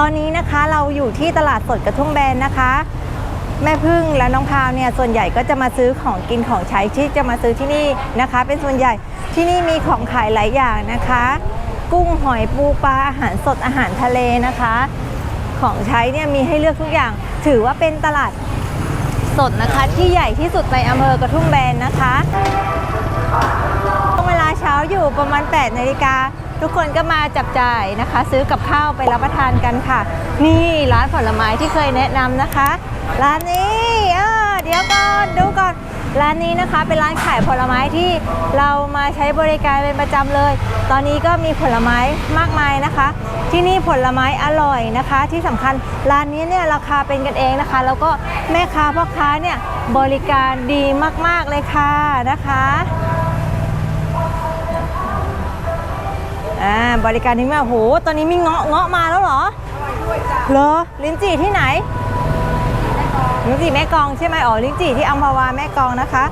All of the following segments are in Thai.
ตอนนี้นะคะเราอยู่ที่ตลาดสดกระทุ่มแบนนะคะ แม่พึ่งและน้องพราวเนี่ยส่วนใหญ่ก็จะมาซื้อของกินของใช้ที่จะมาซื้อที่นี่นะคะ เป็นส่วนใหญ่ที่นี่มีของขายหลายอย่างนะคะ กุ้งหอยปูปลาอาหารสดอาหารทะเลนะคะ ของใช้เนี่ยมีให้เลือกทุกอย่าง ถือว่าเป็นตลาดสดนะคะ ที่ใหญ่ที่สุดในอำเภอกระทุ่มแบนนะคะช่วงเวลาเช้าอยู่ประมาณ8นาฬิกา ทุกคนก็มาจับจ่ายนะคะ ซื้อกับข้าวไปรับประทานกันค่ะ นี่ร้านผลไม้ที่เคยแนะนำนะคะ ร้านนี้อ่าเดี๋ยวก่อนดูก่อนร้านนี้นะคะเป็นร้านขายผลไม้ที่เรามาใช้บริการเป็นประจำเลย ตอนนี้ก็มีผลไม้มากมายนะคะ ที่นี่ผลไม้อร่อยนะคะ ที่สำคัญร้านนี้เนี่ยราคาเป็นกันเองนะคะ แล้วก็แม่ค้าพ่อค้าเนี่ยบริการดีมากๆเลยค่ะนะคะ อ่าบริการนี้มากโหตอนนี้มีเงาะเงาะมาแล้วเหรอเหรอลิ้นจี่ที่ไหนลิ้นจี่แม่กลองใช่ไหมอ๋อลิ้นจี่ที่อัมพวาแม่กลองนะคะ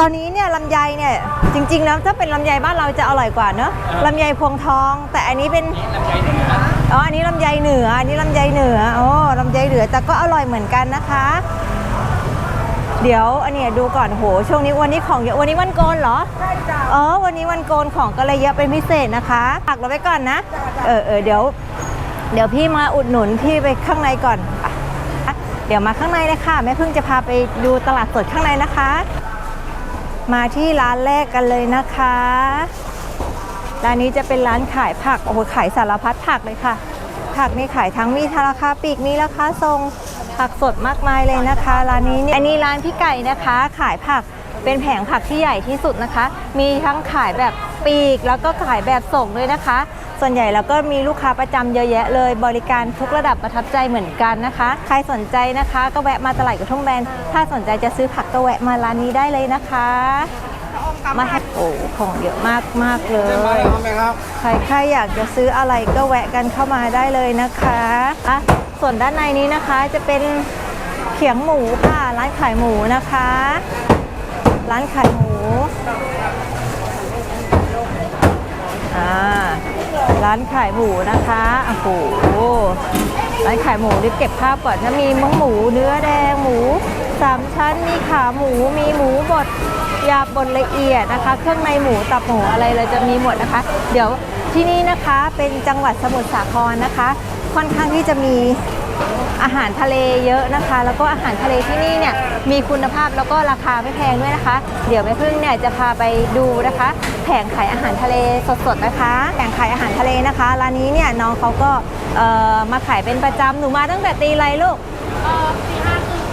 ตอนนี้เนี่ยลำไยเนี่ยจริง ๆ แล้วถ้าเป็นลำไยบ้านเราจะอร่อยกว่าเนอะลำไยพวงทอง แต่อันนี้เป็นอ๋ออันนี้ลำไยเหนืออันนี้ลำไยเหนือโอ้ลำไยเหนือแต่ก็อร่อยเหมือนกันนะคะ เดี๋ยวอันเนี้ยดูก่อนโหช่วงนี้วันนี้ของเยอะวันนี้วันโกนเหรอใช่จ้ะอ๋อวันนี้วันโกนของก็เลยเยอะเป็นพิเศษนะคะฝากเราไว้ก่อนนะเออเออเดี๋ยว เดี๋ยวพี่มาอุดหนุนพี่ไปข้างในก่อนอะเดี๋ยวมาข้างในเลยค่ะแม่พึ่งจะพาไปดูตลาดสดข้างในนะคะ มาที่ร้านแรกกันเลยนะคะร้านนี้จะเป็นร้านขายผักโอ้โหขายสารพัดผักเลยค่ะ ผักนี่ขายทั้งมีราคาปลีกมีราคาทรง ผักสดมากมายเลยนะคะร้านนี้เนี่ยอันนี้ร้านพี่ไก่นะคะ ขายผักเป็นแผงผักที่ใหญ่ที่สุดนะคะ มีทั้งขายแบบปลีกแล้วก็ขายแบบส่งด้วยนะคะ ส่วนใหญ่แล้วก็มีลูกค้าประจำเยอะแยะเลย บริการทุกระดับประทับใจเหมือนกันนะคะ ใครสนใจนะคะ ก็แวะมาตลาดกระทุ่มแบน ถ้าสนใจจะซื้อผักก็แวะมาร้านนี้ได้เลยนะคะ มาให้โอ้ของเยอะมากมากๆเลยไหมครับใครใครอยากจะซื้ออะไรก็แวะกันเข้ามาได้เลยนะคะอะ ส่วนด้านในนี้นะคะจะเป็นเขียงหมูค่ะ ร้านขายหมูนะคะ ร้านขายหมูอ่าร้านขายหมูนะคะโอ้โหร้านขายหมูรีบเก็บภาพก่อนจะมีมังหมูเนื้อแดงหมูสามชั้นมีขาหมูมีหมูบดยาบบดละเอียดนะคะ เครื่องในหมูตับหมูอะไรเลยจะมีหมดนะคะ เดี๋ยวที่นี่นะคะเป็นจังหวัดสมุทรสาครนะคะ ค่อนข้างที่จะมีอาหารทะเลเยอะนะคะ แล้วก็อาหารทะเลที่นี่เนี่ยมีคุณภาพแล้วก็ราคาไม่แพงด้วยนะคะ เดี๋ยวแม่พึ่งเนี่ยจะพาไปดูนะคะ แผงขายอาหารทะเลสดๆนะคะ แผงขายอาหารทะเลนะคะร้านนี้เนี่ยน้องเขาก็เอ่อมาขายเป็นประจำหนูมาตั้งแต่ตีไรลูก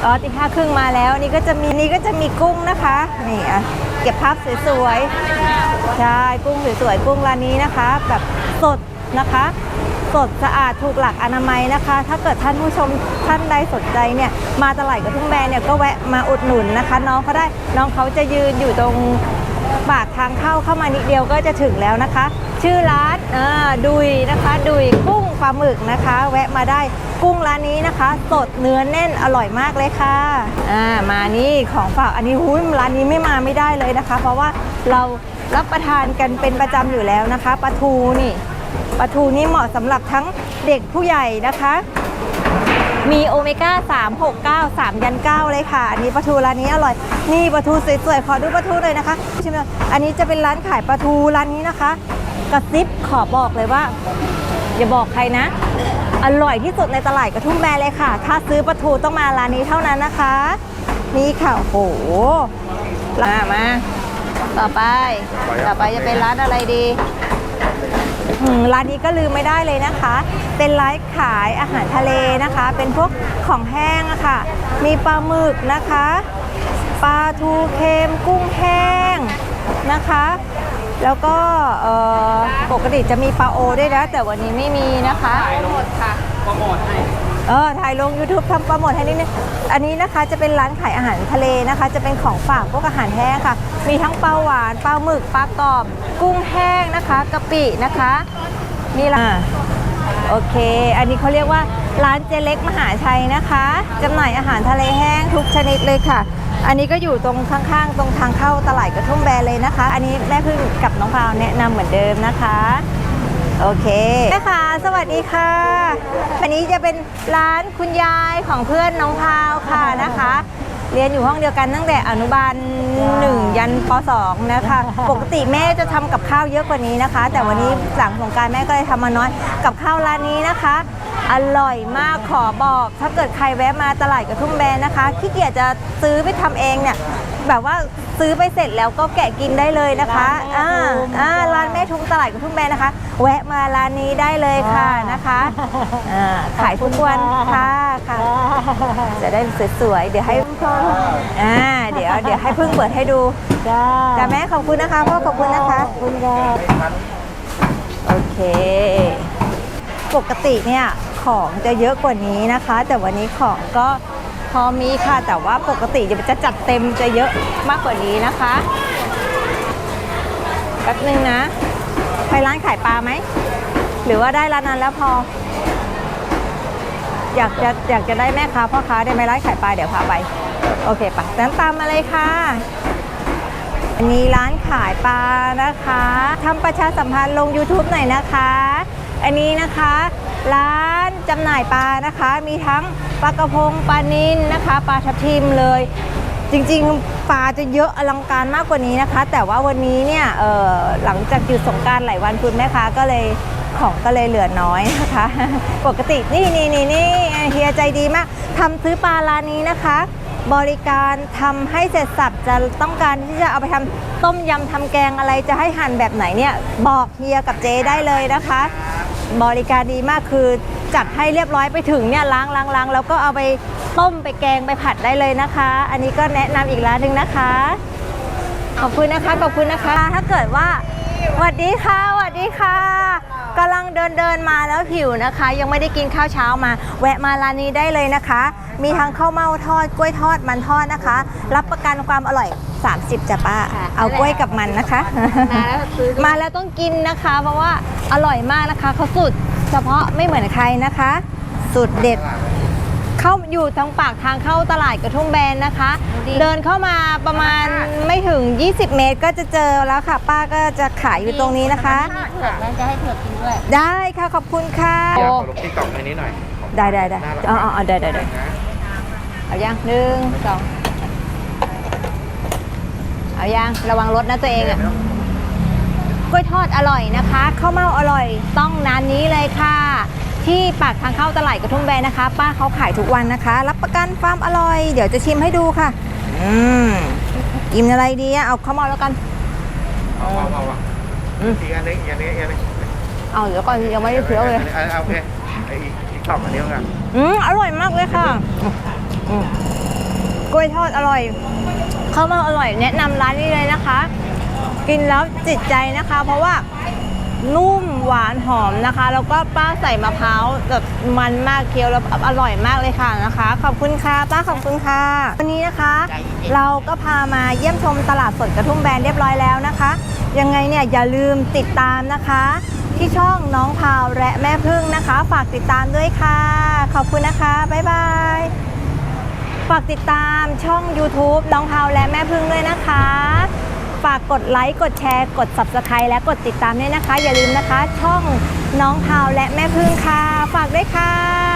อ๋อตีห้าครึ่งมาแล้วนี่ก็จะมีนี่ก็จะมีกุ้งนะคะนี่อะเก็บภาพสวยๆใช่กุ้งสวยๆกุ้งร้านนี้นะคะ แบบสดนะคะ สดสะอาดถูกหลักอนามัยนะคะ ถ้าเกิดท่านผู้ชมท่านใดสนใจเนี่ยมาตลาดกระทุ่งแบนเนี่ยก็แวะมาอุดหนุนนะคะ น้องเขาได้น้องเขาจะยืนอยู่ตรงปากทางเข้าเข้ามานิดเดียวก็จะถึงแล้วนะคะ ชื่อร้านดุยนะคะ ดุยกุ้งปลาหมึกนะคะ แวะมาได้กุ้งร้านนี้นะคะ สดเนื้อแน่นอร่อยมากเลยค่ะอ่ามานี่ของฝากอันนี้หุ้ยร้านนี้ไม่มาไม่ได้เลยนะคะ เพราะว่าเรารับประทานกันเป็นประจำอยู่แล้วนะคะปลาทูนี่ ปลาทูนี่เหมาะสำหรับทั้งเด็กผู้ใหญ่นะคะ มีโอเมก้า 3 6 9 3 ยัน 9 เลยค่ะ อันนี้ปลาทูร้านนี้อร่อย นี่ปลาทูสวยๆ ขอดูปลาทูเลยนะคะชิมหน่อยอันนี้จะเป็นร้านขายปลาทูร้านนี้นะคะ กระซิบขอบอกเลยว่า อย่าบอกใครนะ อร่อยที่สุดในตลาดกระทุ่มแบนเลยค่ะ ถ้าซื้อปลาทูต้องมาร้านนี้เท่านั้นนะคะ นี่ค่ะโอ้โหมามาต่อไป ต่อไปจะเป็นร้านอะไรดี ร้านนี้ก็ลืมไม่ได้เลยนะคะ เป็นร้านขายอาหารทะเลนะคะ เป็นพวกของแห้งอะค่ะ มีปลาหมึกนะคะ ปลาทูเค็มกุ้งแห้งนะคะ แล้วก็เอ่อปกติจะมีปลาโอด้วยนะแต่วันนี้ไม่มีนะคะหมดค่ะโปรโมทให้ เออถ่ายลง YouTube ทำโปรโมทให้นิดนึงอันนี้นะคะจะเป็นร้านขายอาหารทะเลนะคะ จะเป็นของฝากพวกอาหารแห้งค่ะ มีทั้งปลาหวานปลาหมึกปลากรอบ กุ้งแห้งนะคะกะปินะคะนี่ละอ่าโอเค อันนี้เขาเรียกว่าร้านเจเล็กมหาชัยนะคะจำหน่ายอาหารทะเลแห้งทุกชนิดเลยค่ะ อันนี้ก็อยู่ตรงข้างๆ ตรงทางเข้าตลาดกระทุ่มแบนเลยนะคะ อันนี้แม่พึ่งกับน้องพราวแนะนำเหมือนเดิมนะคะ โอเคแม่ค่ะสวัสดีค่ะ อันนี้จะเป็นร้านคุณยายของเพื่อนน้องพาวค่ะนะคะ เรียนอยู่ห้องเดียวกันตั้งแต่อนุบาล1ยันป .2 นะคะ ปกติแม่จะทำกับข้าวเยอะกว่านี้นะคะ แต่วันนี้หลังสงกรารแม่ก็เลยทำมาน้อยกับข้าวร้านนี้นะคะ อร่อยมากขอบอก ถ้าเกิดใครแวะมาตลาดกระทุ่มแบนนะคะขี้เกียจจะซื้อไปทำเองเนี่ย แบบว่าซื้อไปเสร็จแล้วก็แกะกินได้เลยนะคะอ่าอ่าร้านแม่ทุงตลาดกระทุ่มแบนนะคะ แวะมาร้านนี้ได้เลยค่ะนะคะอ่าขายทุกวันค่ะค่ะ จะได้สวยๆเดี๋ยวให้อ่าเดี๋ยวเดี๋ยวให้พึ่งเปิดให้ดูจ้าจ้าแม่ขอบคุณนะคะพ่อขอบคุณนะคะขอบคุณค่ะโอเค ปกติเนี่ยของจะเยอะกว่านี้นะคะ แต่วันนี้ของก็ พอมีค่ะแต่ว่าปกติจะจัดเต็มจะเยอะมากกว่านี้นะคะแป๊บนึงนะ ไปร้านขายปลาไหม หรือว่าได้ร้านนั้นแล้วพอ อยากจะอยากจะได้แม่ค้าพ่อค้าได้ไหมร้านขายปลาเดี๋ยวพาไป โอเคปะงั้นตามมาเลยค่ะอันนี้ร้านขายปลานะคะทำประชาสัมพันธ์ลง YouTube หน่อยนะคะ อันนี้นะคะ ร้านจำหน่ายปลานะคะ มีทั้งปลากระพงปลานิลนะคะปลาทับทิมเลย จริงๆปลาจะเยอะอลังการมากกว่านี้นะคะ แต่ว่าวันนี้เนี่ยหลังจากหยุดสงการหลายวันคุณแม่ค้าก็เลยของก็เลยเหลือน้อยนะคะ ปกตินี่นี่นี่นี่เฮียใจดีมากทำซื้อปลาร้านนี้นะคะ บริการทำให้เสร็จสับจะต้องการที่จะเอาไปทำต้มยำทำแกงอะไรจะให้หั่นแบบไหนเนี่ย บอกเฮียกับเจได้เลยนะคะ บริการดีมากคือจัดให้เรียบร้อยไปถึงเนี่ยล้างล้างล้างแล้วก็เอาไปต้มไปแกงไปผัดได้เลยนะคะ อันนี้ก็แนะนำอีกร้านหนึ่งนะคะ ขอบคุณนะคะขอบคุณนะคะ ถ้าเกิดว่าสวัสดีค่ะสวัสดีค่ะ กำลังเดินเดินมาแล้วหิวนะคะ ยังไม่ได้กินข้าวเช้ามา แวะมาร้านนี้ได้เลยนะคะ มีทั้งข้าวเม่าทอดกล้วยทอดมันทอดนะคะ รับประกันความอร่อย 30จ้ะป้าเอากล้วยกับมันนะคะ มาแล้วซื้อ มาแล้วต้องกินนะคะ เพราะว่าอร่อยมากนะคะเขาสุดเฉพาะไม่เหมือนใครนะคะสุดเด็ด เข้าอยู่ทางปากทางเข้าตลาดกระทุ่มแบนนะคะ เดินเข้ามาประมาณไม่ถึง 20 เมตรก็จะเจอแล้วค่ะ ป้าก็จะขายอยู่ตรงนี้นะคะ เผือกแล้วจะให้เผือกกินด้วย ได้ค่ะขอบคุณค่ะ อยากขอลงที่กล่องอันนี้หน่อยได้ได้ได้อ๋ออ๋อได้ได้ได้นะเอายังหนึ่งสองเอายังระวังรถนะตัวเองอะกล้วยทอดอร่อยนะคะข้าวเม่าอร่อยต้องร้านนี้เลยค่ะ ที่ปากทางเข้าตลาดกระทุ่มแบนนะคะ ป้าเขาขายทุกวันนะคะ รับประกันความอร่อย เดี๋ยวจะชิมให้ดูค่ะ อืมกินอะไรดีอะเอาข้าวเม่าแล้วกัน เอาเอาเอาเอาอืม อีกอันนึงอีกอันนึงอีกอันนึงเอาเดี๋ยวก่อนยังไม่ได้เคี้ยวเลย อาเอาโอเคไอ้อีกอีกกล่องอันนี้กันอืมอร่อยมากเลยค่ะอืมกล้วยทอดอร่อยข้าวเม่าอร่อย แนะนำร้านนี้เลยนะคะ กินแล้วจิตใจนะคะ เพราะว่า นุ่มหวานหอมนะคะ แล้วก็ป้าใส่มะพร้าวแบบมันมากเคี้ยวแล้วอร่อยมากเลยค่ะนะคะ ขอบคุณค่ะป้าขอบคุณค่ะ วันนี้นะคะ เราก็พามาเยี่ยมชมตลาดสดกระทุ่มแบนเรียบร้อยแล้วนะคะ ยังไงเนี่ยอย่าลืมติดตามนะคะ ที่ช่องน้องพาวและแม่พึ่งนะคะ ฝากติดตามด้วยค่ะ ขอบคุณนะคะบ๊ายบายฝากติดตามช่อง YouTube น้องพาวและแม่พึ่งด้วยนะคะ ฝากกดไลค์ กดแชร์ กด Subscribe และกดติดตามด้วยนะคะ อย่าลืมนะคะ ช่องน้องพาวและแม่พึ่งค่ะ ฝากด้วยค่ะ